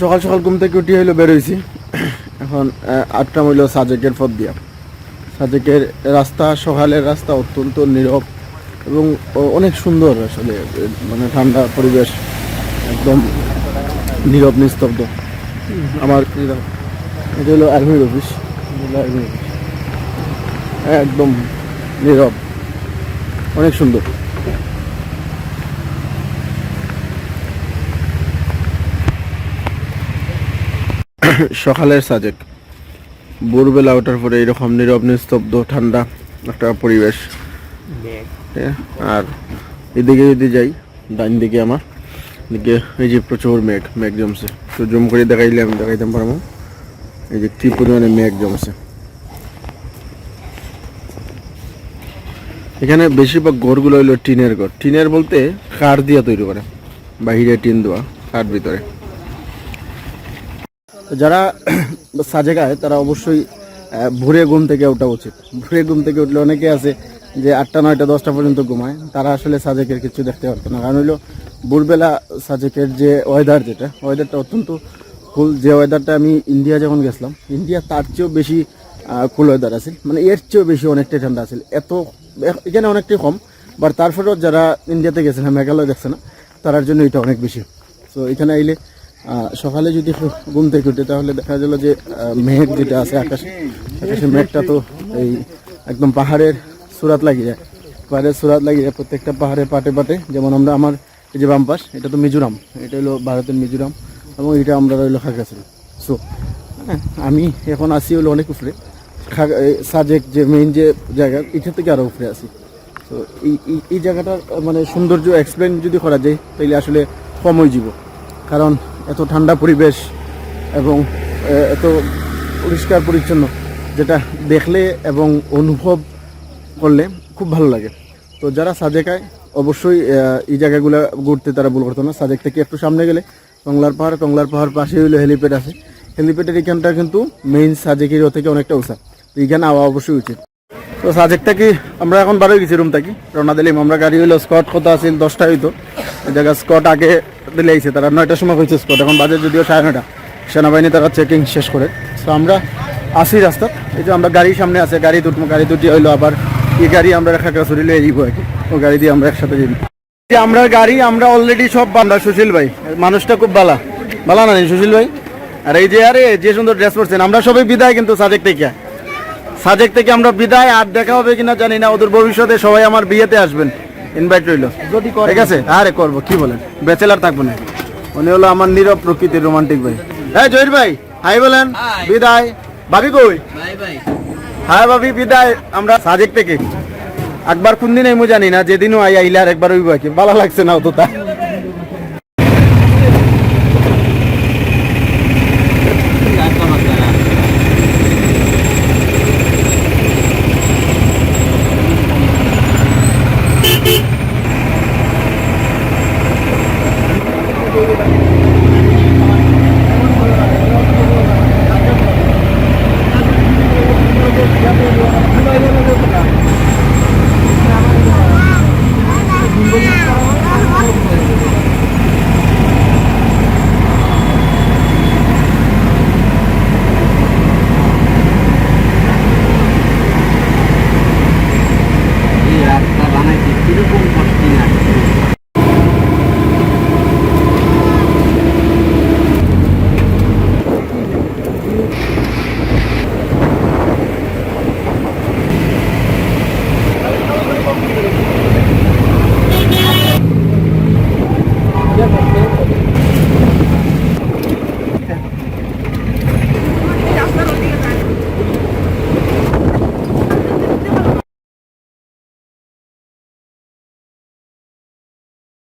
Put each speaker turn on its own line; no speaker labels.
সকাল সকাল ঘুম থেকে উঠি হইল বেরোইছি এখন আটটা হইল সাজেকের পথ দিয়া। সাজেকের রাস্তা, সকালের রাস্তা অত্যন্ত নীরব এবং অনেক সুন্দর আসলে মানে ঠান্ডা পরিবেশ, একদম নীরব, নিস্তব্ধ। আমার এটা হলো আর্মির অফিস। একদম নীরব। অনেক সুন্দর। সকালের সাজেক। ভোরবেলা ওঠার পরে এরকম নীরব নিস্তব্ধ ঠান্ডা একটা পরিবেশ। আর এদিকে যদি যাই ডান দিকে আমার এদিকে এই যে প্রচুর মেঘ মেঘ জমছে। তো জম করে দেখাইলে আমি দেখাইতে পারব? এই যে কি পরিমাণে মেঘ জমছে। এখানে বেশিরভাগ ঘরগুলো হইল টিনের ঘর। টিনের বলতে কাঠ দিয়া তৈরি করে বাহিরে টিন দেওয়া কাঠ ভিতরে। যারা সাজেগায় তারা অবশ্যই ভোরে ঘুম থেকে ওঠা উচিত। ভোরে ঘুম থেকে উঠলে অনেকে আছে যে আটটা, নয়টা, দশটা পর্যন্ত ঘুমায়। তারা আসলে সাজেকের কিছু দেখতে পারতো না। কারণ হইল, ভোরবেলা সাজেকের যে ওয়েদার যেটা ওয়েদারটা অত্যন্ত কুল যে ওয়েদারটা আমি ইন্ডিয়া যখন গেছিলাম ইন্ডিয়া তার চেয়েও বেশি কুল ওয়েদার আছে মানে এর চেয়েও বেশি অনেকটাই ঠান্ডা আছে এত এখানে অনেকটাই কম বাট তারপরেও যারা ইন্ডিয়াতে গেছে না, মেঘালয় দেখছে না তার জন্য এটা অনেক বেশি। তো এখানে আইলে সকালে যদি ঘুম থেকে উঠে, তাহলে দেখা গেল যে মেঘ যেটা আছে, আকাশে আকাশে মেঘটা তো এই একদম পাহাড়ের সুরাত লাগিয়ে যায়। পাহাড়ের সুরাত লাগিয়ে যায় প্রত্যেকটা পাহাড়ে পাটে পাটে। যেমন আমরা আমার এই যে বাম পাশ, এটা তো মিজোরাম। এটা হলো ভারতের মিজোরাম এবং এটা আমরা রইল খাগড়াছড়ি। সো হ্যাঁ আমি এখন আসি হলো অনেক উপরে। সাজেক যে মেইন যে জায়গা এটা থেকে আরও উপরে আসি তো এই এই- এই জায়গাটার মানে সৌন্দর্য এক্সপ্লেন যদি করা যায় তাহলে আসলে কমই জীব কারণ এত ঠান্ডা পরিবেশ এবং এত পরিষ্কার পরিচ্ছন্ন, যেটা দেখলে এবং অনুভব করলে খুব ভালো লাগে। তো যারা সাজেকায়, অবশ্যই এই জায়গাগুলো ঘুরতে তারা ভুল করতো না। সাজেক থেকে একটু সামনে গেলে কংলার পাহাড় কংলার পাহাড় পাশে হইল হেলিপ্যাড আছে। হেলিপ্যাডের এখানটা কিন্তু মেইন সাজেকের থেকে অনেকটা উঁচা তো এখানে আওয়া অবশ্যই উচিত। তো সাজেক কি আমরা এখন বারোই গেছি রুম থাকি। রওনা দিলাম আমরা গাড়ি হইল স্কট কত আছিল, দশটা হইতো। এই জায়গা স্কট আগে দিলে আইছে তারা, নয়টার সময় হয়েছে স্কট এখন বাজে যদিও সাড়ে নয়টা। সেনাবাহিনী তারা চেকিং শেষ করে। তো আমরা আসি রাস্তা এই যে আমরা গাড়ির সামনে আছে, গাড়ি দুটো গাড়ি দুটি হইল আবার এই গাড়ি আমরা রেখা কাছে লয়ে দিব আর কি। ও গাড়ি দিয়ে আমরা একসাথে যাই যে আমরা গাড়ি, আমরা অলরেডি সব আমরা সুশীল ভাই, মানুষটা খুব বালা। বালা না সুশীল ভাই? আর এই যে, আরে যে সুন্দর ড্রেস পরছেন, আমরা সবাই বিদায় কিন্তু সাজেক থেকে সাজেক থেকে আমরা বিদায় আর দেখা হবে কিনা জানি না ওদের ভবিষ্যতে সবাই আমার বিয়েতে আসবেন। ইনভাইট রইল। যদি ঠিক আছে? আরে করব কি বলেন? ব্যাচেলার থাকব না। উনি হলো আমার নীরব প্রকৃতির রোমান্টিক ভাই। হ্যাঁ জহির ভাই হাই বলেন। বিদায়। ভাবি কই? হ্যাঁ ভাবি বিদায়। আমরা সাজেক থেকে। একবার কোন দিন আমি জানি না যেদিনও আই আইলে আর একবার ওই কি। ভালো লাগছে না অতটা। বানাইছি কীরকম কষ্টিং আছে